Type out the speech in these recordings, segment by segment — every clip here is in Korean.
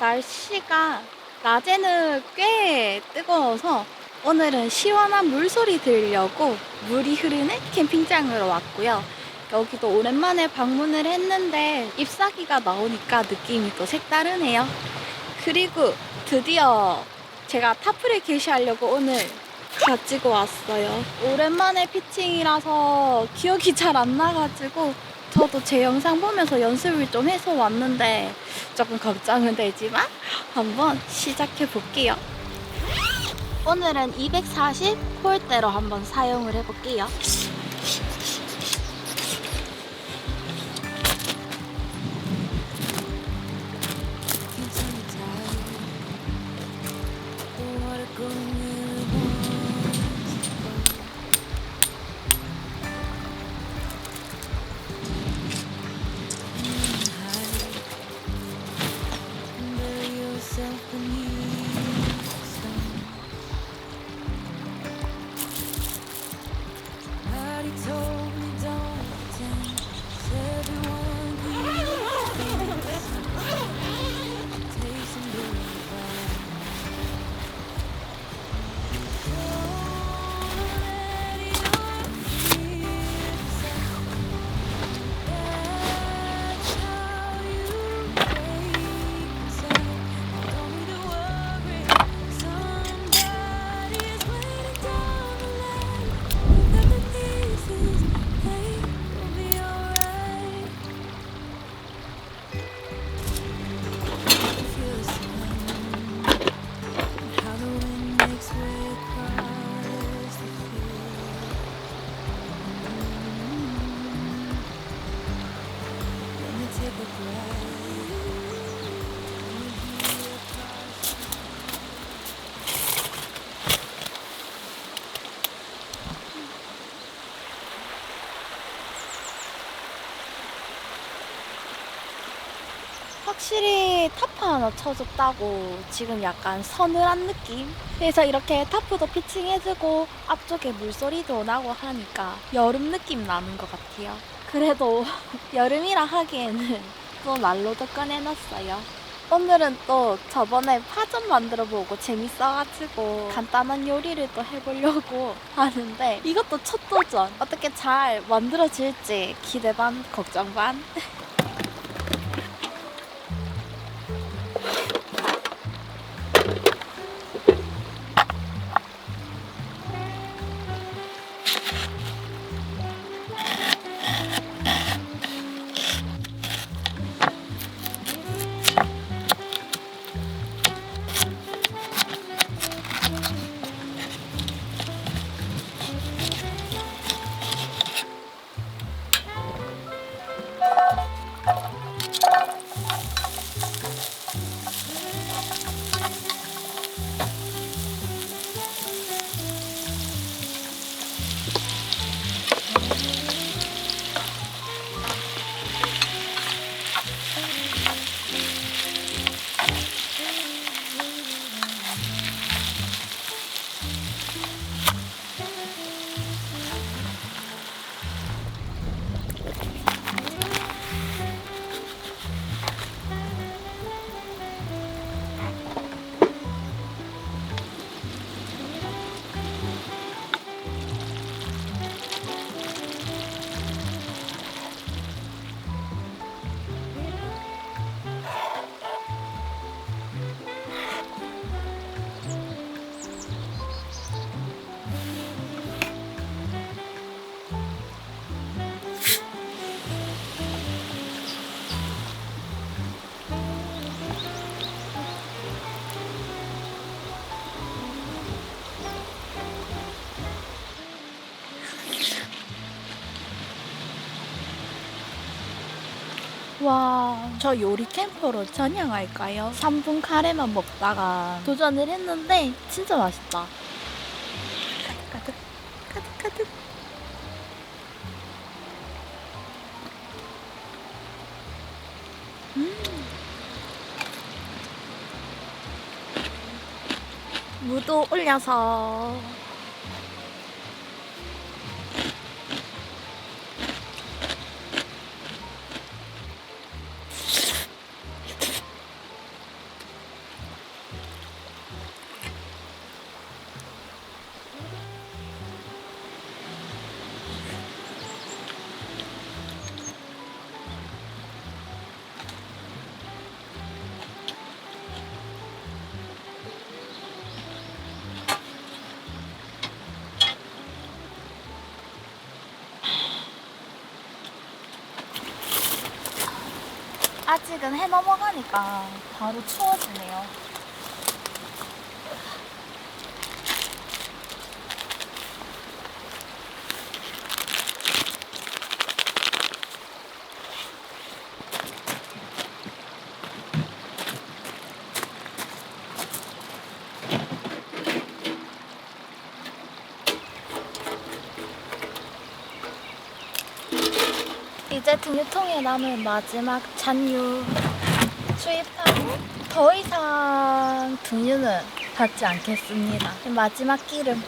날씨가 낮에는 꽤 뜨거워서 오늘은 시원한 물소리 들으려고 물이 흐르는 캠핑장으로 왔고요. 여기도 오랜만에 방문을 했는데 잎사귀가 나오니까 느낌이 또 색다르네요. 그리고 드디어 제가 타프를 게시하려고 오늘 가지고 왔어요. 오랜만에 피칭이라서 기억이 잘 안 나가지고 저도 제 영상 보면서 연습을 좀 해서 왔는데 조금 걱정은 되지만 한번 시작해 볼게요. 오늘은 240 홀대로 한번 사용을 해볼게요. 확실히 타프 하나 쳐줬다고 지금 약간 서늘한 느낌? 그래서 이렇게 타프도 피칭해주고 앞쪽에 물소리도 나고 하니까 여름 느낌 나는 것 같아요. 그래도 여름이라 하기에는 또 난로도 꺼내놨어요. 오늘은 또 저번에 파전 만들어 보고 재밌어가지고 간단한 요리를 또 해보려고 하는데 이것도 첫 도전. 어떻게 잘 만들어질지 기대 반, 걱정 반. 와, 저 요리 캠퍼로 전향할까요? 3분 카레만 먹다가 도전을 했는데 진짜 맛있다. 가득, 가득, 가득. 음. 무도 올려서 지근지근 해 넘어가니까 바로 추워지네요. 이제 등유통에 남은 마지막 잔유 수입하고 더 이상 등유는 받지 않겠습니다. 마지막 기름.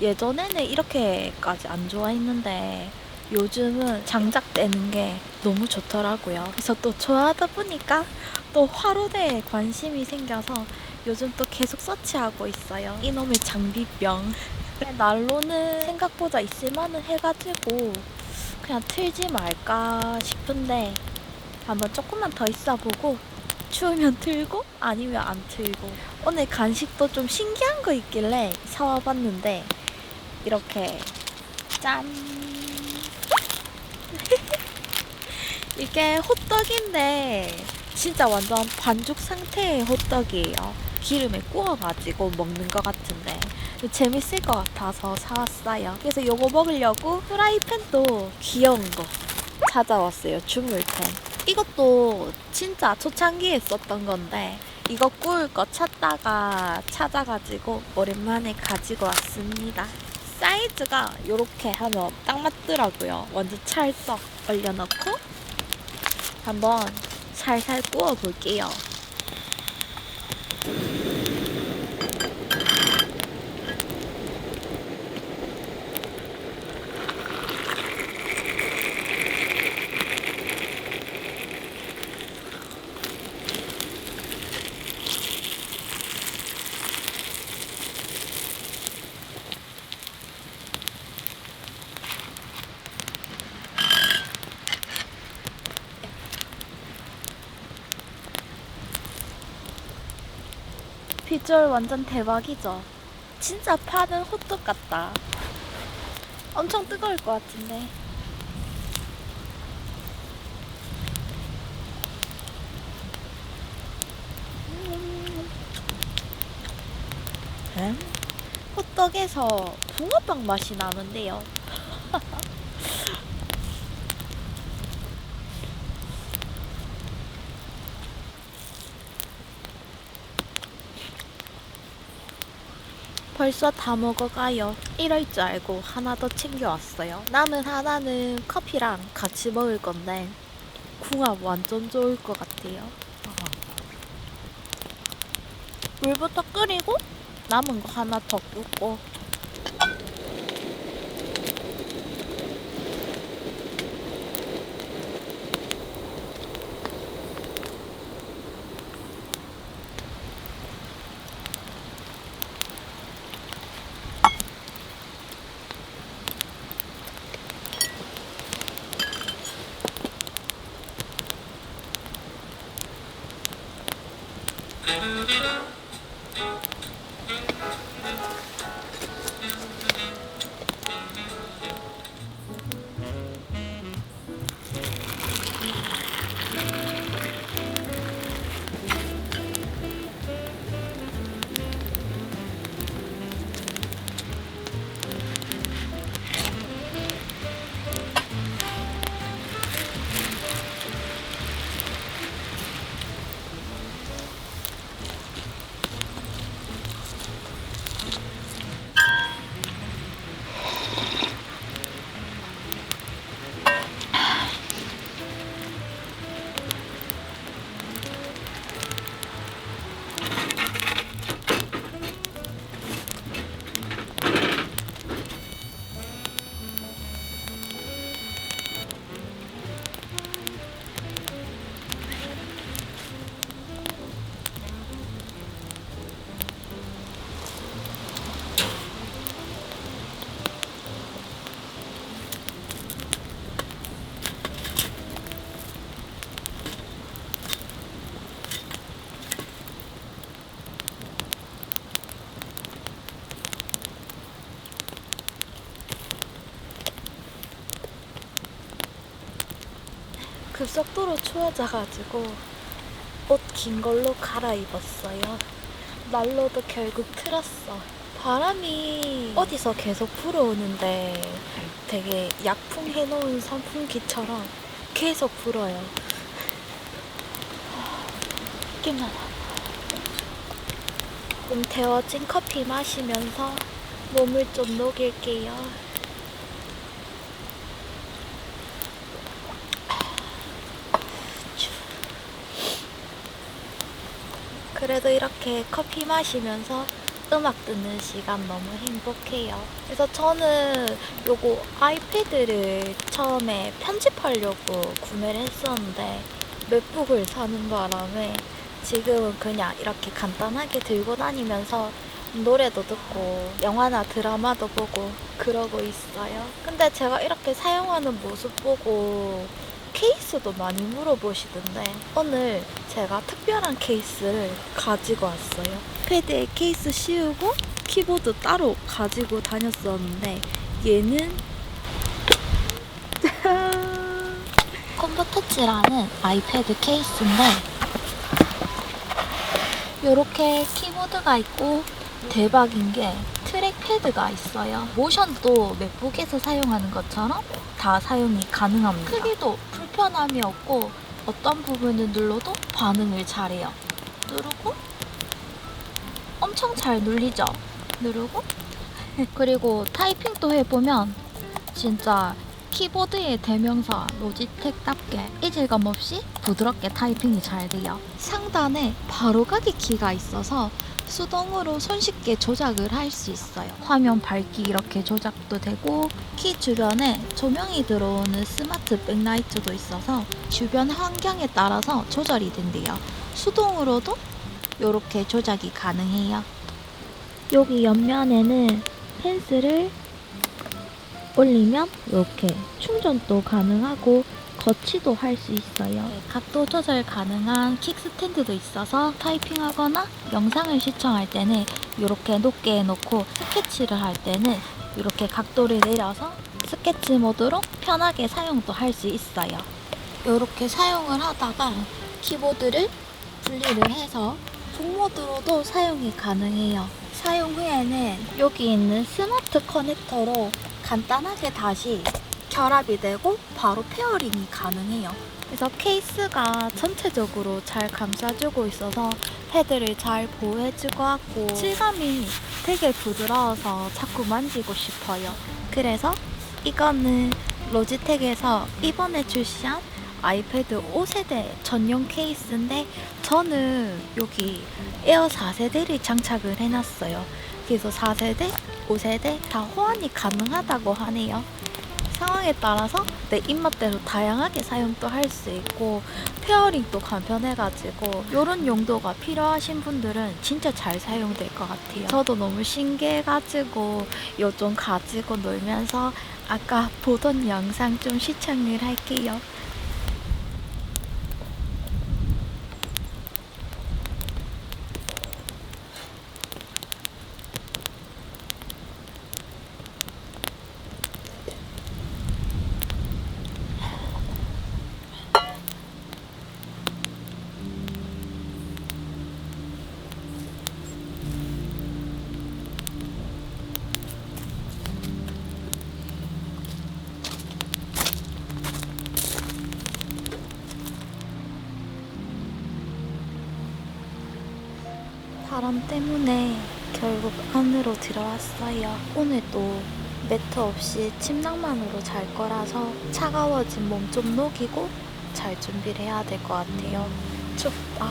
예전에는 이렇게까지 안 좋아했는데 요즘은 장작 떼는 게 너무 좋더라고요. 그래서 또 좋아하다 보니까 또 화로대에 관심이 생겨서 요즘 또 계속 서치하고 있어요. 이놈의 장비병. 난로는 생각보다 있을만은 해가지고 그냥 틀지 말까 싶은데 한번 조금만 더 있어보고 추우면 틀고 아니면 안 틀고 오늘 간식도 좀 신기한 거 있길래 사와봤는데 이렇게. 짠. 이게 호떡인데 진짜 완전 반죽 상태의 호떡이에요. 기름에 구워가지고 먹는 것 같은데 재밌을 것 같아서 사왔어요. 그래서 요거 먹으려고 프라이팬도 귀여운 거 찾아왔어요 주물팬. 이것도 진짜 초창기에 썼던 건데 이거 구울 거 찾다가 찾아가지고 오랜만에 가지고 왔습니다. 사이즈가 이렇게 하면 딱 맞더라고요. 완전 찰떡 올려놓고 한번 살살 구워 볼게요. 비주얼 완전 대박이죠? 진짜 파는 호떡 같다. 엄청 뜨거울 것 같은데. 음. 호떡에서 붕어빵 맛이 나는데요. 벌써 다 먹어가요. 이럴 줄 알고 하나 더 챙겨왔어요. 남은 하나는 커피랑 같이 먹을 건데 궁합 완전 좋을 것 같아요. 물부터 끓이고 남은 거 하나 더 붓고 급속도로 추워져가지고 옷 긴 걸로 갈아입었어요. 난로도 결국 틀었어. 바람이 어디서 계속 불어오는데 되게 약풍 해놓은 선풍기처럼 계속 불어요. 느낌나다. 좀 데워진 커피 마시면서 몸을 좀 녹일게요. 그래도 이렇게 커피 마시면서 음악 듣는 시간 너무 행복해요. 그래서 저는 요거 아이패드를 처음에 편집하려고 구매를 했었는데 맥북을 사는 바람에 지금은 그냥 이렇게 간단하게 들고 다니면서 노래도 듣고 영화나 드라마도 보고 그러고 있어요. 근데 제가 이렇게 사용하는 모습 보고 케이스도 많이 물어보시던데 오늘 제가 특별한 케이스를 가지고 왔어요. 패드에 케이스 씌우고 키보드 따로 가지고 다녔었는데 얘는 컴버 터치라는 아이패드 케이스인데 이렇게 키보드가 있고 대박인 게 트랙패드가 있어요. 모션도 맥북에서 사용하는 것처럼 다 사용이 가능합니다. 크기도 불편함이 없고 어떤 부분을 눌러도 반응을 잘해요. 누르고 엄청 잘 눌리죠? 누르고 그리고 타이핑도 해보면 진짜 키보드의 대명사 로지텍답게 이질감 없이 부드럽게 타이핑이 잘 돼요. 상단에 바로가기 키가 있어서 수동으로 손쉽게 조작을 할 수 있어요. 화면 밝기 이렇게 조작도 되고 키 주변에 조명이 들어오는 스마트 백라이트도 있어서 주변 환경에 따라서 조절이 된대요. 수동으로도 이렇게 조작이 가능해요. 여기 옆면에는 펜슬을 올리면 이렇게 충전도 가능하고 거치도 할 수 있어요. 네, 각도 조절 가능한 킥스탠드도 있어서 타이핑하거나 영상을 시청할 때는 이렇게 높게 해놓고 스케치를 할 때는 이렇게 각도를 내려서 스케치 모드로 편하게 사용도 할 수 있어요. 이렇게 사용을 하다가 키보드를 분리를 해서 북모드로도 사용이 가능해요. 사용 후에는 여기 있는 스마트 커넥터로 간단하게 다시 결합이 되고 바로 페어링이 가능해요. 그래서 케이스가 전체적으로 잘 감싸주고 있어서 헤드를 잘 보호해줄 것 같고 질감이 되게 부드러워서 자꾸 만지고 싶어요. 그래서 이거는 로지텍에서 이번에 출시한 아이패드 5세대 전용 케이스인데 저는 여기 에어 4세대를 장착을 해놨어요. 그래서 4세대, 5세대 다 호환이 가능하다고 하네요. 상황에 따라서 내 입맛대로 다양하게 사용도 할 수 있고 페어링도 간편해가지고 이런 용도가 필요하신 분들은 진짜 잘 사용될 것 같아요. 저도 너무 신기해가지고 요좀 가지고 놀면서 아까 보던 영상 좀 시청을 할게요. 바람 때문에 결국 안으로 들어왔어요. 오늘도 매트 없이 침낭만으로 잘 거라서 차가워진 몸 좀 녹이고 잘 준비를 해야 될 것 같아요. 춥다.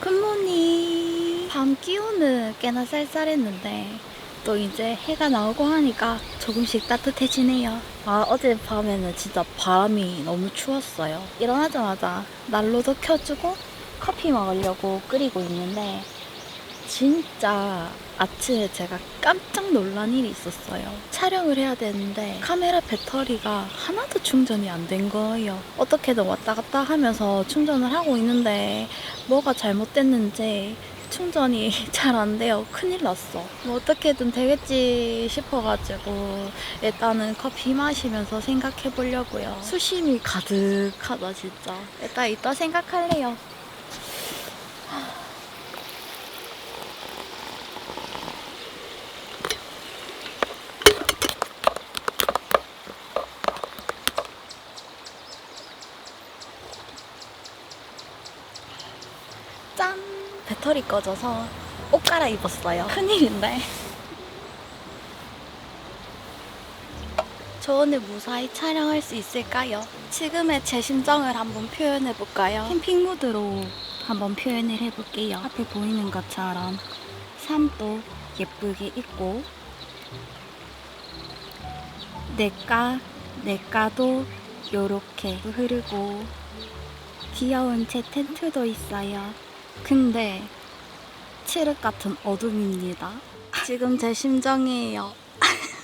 굿모닝. 밤 기온은 꽤나 쌀쌀했는데 또 이제 해가 나오고 하니까 조금씩 따뜻해지네요. 아 어제 밤에는 진짜 바람이 너무 추웠어요. 일어나자마자 난로도 켜주고 커피 먹으려고 끓이고 있는데 진짜 아침에 제가 깜짝 놀란 일이 있었어요. 촬영을 해야 되는데 카메라 배터리가 하나도 충전이 안 된 거예요. 어떻게든 왔다 갔다 하면서 충전을 하고 있는데 뭐가 잘못됐는지 충전이 잘 안 돼요. 큰일 났어. 뭐 어떻게든 되겠지 싶어가지고 일단은 커피 마시면서 생각해 보려고요. 수심이 가득하다 진짜. 일단 이따 생각할래요. 짠! 배터리 꺼져서 옷 갈아입었어요. 큰일인데. 저 오늘 무사히 촬영할 수 있을까요? 지금의 제 심정을 한번 표현해 볼까요? 캠핑 무드로 한번 표현을 해볼게요. 앞에 보이는 것처럼 산도 예쁘게 있고 내가 내가도 요렇게 흐르고 귀여운 제 텐트도 있어요. 근데 칠흑 같은 어둠입니다. 지금 제 심정이에요.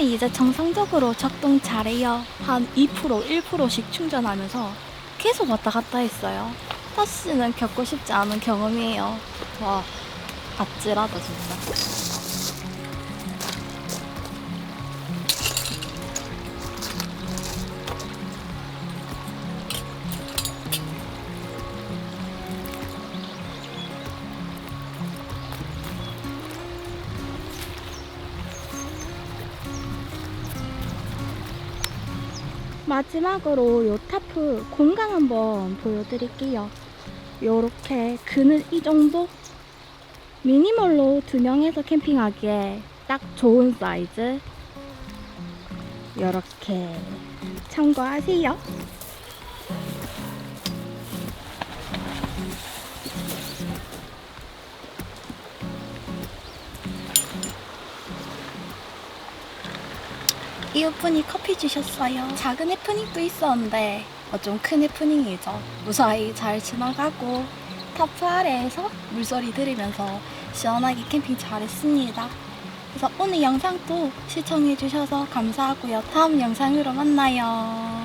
물소리 이제 정상적으로 작동 잘해요. 한 2% 1%씩 충전하면서 계속 왔다 갔다 했어요. 다시는 겪고 싶지 않은 경험이에요. 와, 아찔하다 진짜. 마지막으로 요 타프 공간 한번 보여드릴게요. 요렇게 그늘 이 정도? 미니멀로 두 명에서 캠핑하기에 딱 좋은 사이즈. 요렇게 참고하세요. 이웃분이 커피 주셨어요. 작은 해프닝도 있었는데 어, 좀큰 해프닝이죠. 무사히 잘 지나가고 타프 아래에서 물소리 들으면서 시원하게 캠핑 잘했습니다. 그래서 오늘 영상도 시청해주셔서 감사하고요. 다음 영상으로 만나요.